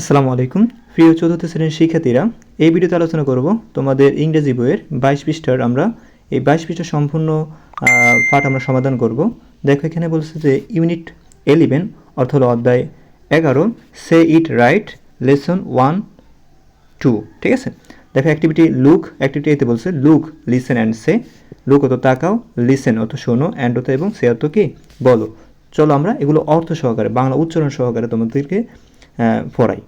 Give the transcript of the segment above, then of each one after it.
আসসালামু আলাইকুম। প্রিয় চতুর্থ শ্রেণির শিক্ষার্থীরা, এই ভিডিওতে আলোচনা করব তোমাদের ইংরেজি বইয়ের বাইশ পৃষ্ঠার আমরা, এই বাইশ পৃষ্ঠা সম্পূর্ণ পাঠ আমরা সমাধান করব। দেখো এখানে বলছে যে ইউনিট এলিভেন, অর্থ অধ্যায় এগারো, say it right, lesson one, two, ঠিক আছে? দেখো অ্যাক্টিভিটি লুক, অ্যাক্টিভিটি এতে বলছে look, listen and say. Look অত তাকাও, লিসেন অত শোনো, অ্যান্ড অত এবং সে অত কি? বলো। চলো আমরা এগুলো অর্থ সহকারে, বাংলা উচ্চারণ সহকারে তোমাদেরকে পড়াই।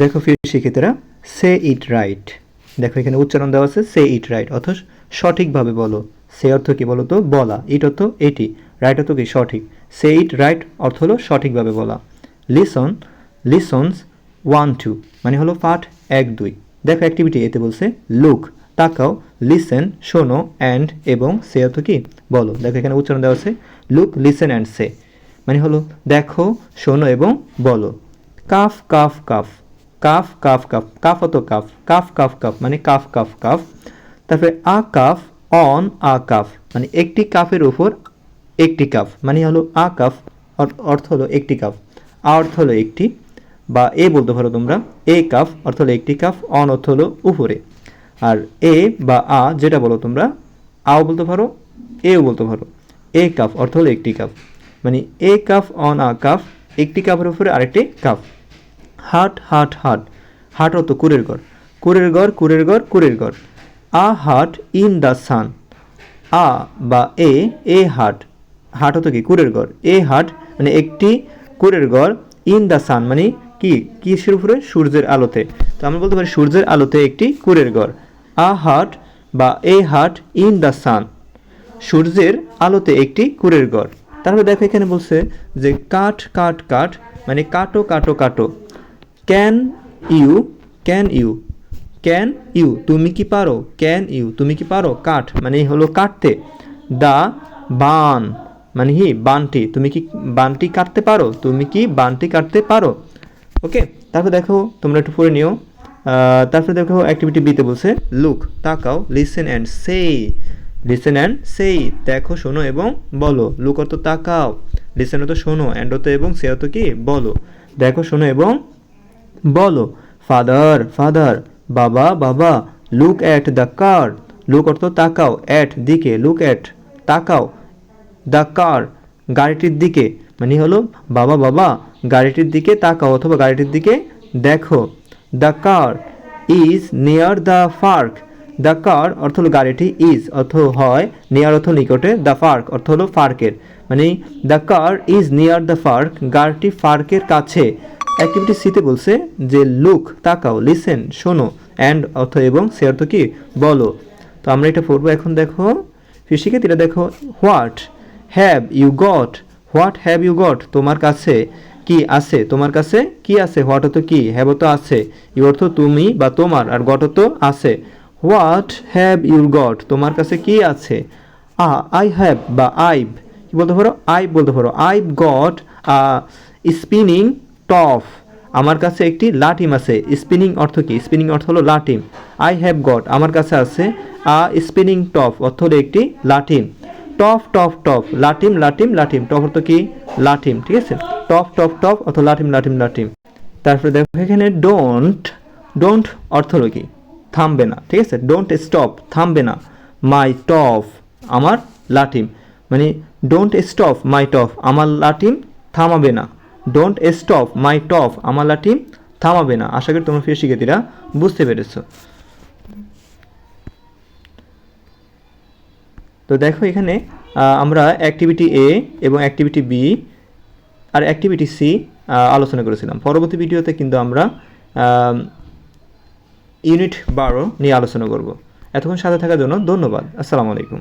দেখো প্রিয় শিক্ষিতরা সে ইট রাইট দেখো এখানে উচ্চারণ দেওয়া আছে সে ইট রাইট অর্থ সঠিকভাবে বলো। সে অর্থ কি বলো তো? বলা। ইট অর্থ এটি। রাইট অর্থ কি? সঠিক। সে ইট রাইট অর্থ হলো সঠিকভাবে বলা। লিসন লিসনস ওয়ান টু মানে হলো পাঠ এক, দুই। দেখো অ্যাক্টিভিটি এতে বলছে লুক তাকাও লিসেন শোনো অ্যান্ড এবং সে অর্থ কি? বলো। দেখো এখানে উচ্চারণ দেওয়া আছে লুক লিসেন অ্যান্ড সে মানে হলো দেখো, শোনো, এবং বলো। Cup cup cup. Cup cup cup cup অত কাফ কাফ কাফ কাফ মানে কাফ কাফ কাফ। তারপরে a cup, on, a cup মানে একটি কাফের উপর একটি কাফ মানে হলো আ কাফ, অর- অর্থ হলো একটি কাফ। আ অর্থ হলো একটি, বা এ বলতে পারো তোমরা, এ কাফ, অর্থ হলো একটি কাফ, অন অর্থ হলো উপরে। আর এ বা আ, যেটা বলো তোমরা, আও বলতে পারো, এও বলতে পারো। এ কাফ, অর্থ হলো একটি কাপ মানে a cup, on, a cup, একটি কাপের উপরে আরেকটি কাপ হাট হাট হাট। হাট অত কুরের ঘর। কুরের ঘর কুরের ঘর কুরের ঘর। আ হাট ইন দ্য সান। আ বা এ এ হাট। হাট হতো কি? কুরের ঘর। এ হাট মানে একটি কুরের ঘর ইন দ্য সান মানে কি? কিসের উপরে? সূর্যের আলোতে। তো আমরা বলতে পারি সূর্যের আলোতে একটি কুরের ঘর। আ হাট বা এ হাট ইন দ্য সান। সূর্যের আলোতে একটি কুরের ঘর। তারপরে দেখো এখানে বলছে যে কাঠ কাঠ কাঠ মানে কাটো কাটো কাটো। Can you can you can you তুমি কি পারো? ক্যান ইউ তুমি কি পারো? কাঠ মানে হলো কাটতে। দা বান মানে হি বানটি। তুমি কি বানটি কাটতে পারো? তুমি কি বানটি কাটতে পারো? ওকে তারপর দেখো, তোমরা একটু পড়ে নিও। তারপরে দেখো অ্যাক্টিভিটি বিতে বলছে লুক তাকাও listen and say listen and সেই দেখো, শোনো এবং বলো। লুক অত তাকাও। লিসেন অত শোনো অ্যান্ড অত এবং সে অত কি? বলো। দেখো, শোনো এবং বলো, ফাদার ফাদার, বাবা বাবা look at the car look অর্থ তাকাও অ্যাট দিকে লুক অ্যাট তাকাও দ্য কার গাড়িটির দিকে মানে হলো, বাবা বাবা গাড়িটির দিকে তাকাও অথবা গাড়িটির দিকে দেখো। The car is near the park the car অর্থ হলো গাড়িটি ইজ অর্থ হয় নিয়ার অর্থ নিকটে দ্য পার্ক অর্থ হলো পার্কের মানে the car is near the park গাড়িটি পার্কের কাছে। অ্যাক্টিভিটি সিতে বলছে যে, লুক, তাকাও লিসেন শোনো অ্যান্ড অর্থ এবং সে অর্থ কি? বলো। তো আমরা এটা পড়ব এখন, দেখো। শিক্ষার্থীরা দেখো, what have you got? What have you got? তোমার কাছে কি আছে? তোমার কাছে কি আছে? হোয়াট অর্থ কি? হ্যাভ তো আছে। ইউ অর্থ তুমি বা তোমার? আর গট তো আছে। What have you got? তোমার কাছে কি আছে? আ, আই হ্যাভ বা আইভ। কি বলতে পারো? আইভ বলতে পারো। I've got spinning top. আমার কাছে একটি লাটিম আছে। স্পিনিং অর্থ কি? স্পিনিং অর্থ হলো লাটিম। I have got. আমার কাছে আছে আ স্পিনিং টফ, অর্থ হলো একটি লাটিম। Top top top. লাটিম লাটিম লাটিম। টফ অর্থ কি? লাটিম। ঠিক আছে? টফ টফ টফ অথবা লাটিম লাটিম লাটিম। তারপরে দেখো, এখানে ডোন্ট ডোন্ট অর্থ হলো কি? থামবে না। ঠিক আছে? ডোন্ট স্টপ থামবে না। মাই টফ, আমার লাটিম। মানে ডোন্ট স্টপ মাই টফ। আমার লাটিম থামাবে না। ডোন্ট স্টপ মাই টপ আমার লাঠি থামাবে না। আশা করি তোমরা প্রিয় শিক্ষার্থীরা বুঝতে পেরেছ। তো দেখো এখানে আমরা অ্যাক্টিভিটি এ এবং অ্যাক্টিভিটি বি আর অ্যাক্টিভিটি সি আলোচনা করেছিলাম। পরবর্তী ভিডিওতে কিন্তু আমরা ইউনিট বারো নিয়ে আলোচনা করব। এতক্ষণ সাথে থাকার জন্য ধন্যবাদ। আসসালামু আলাইকুম।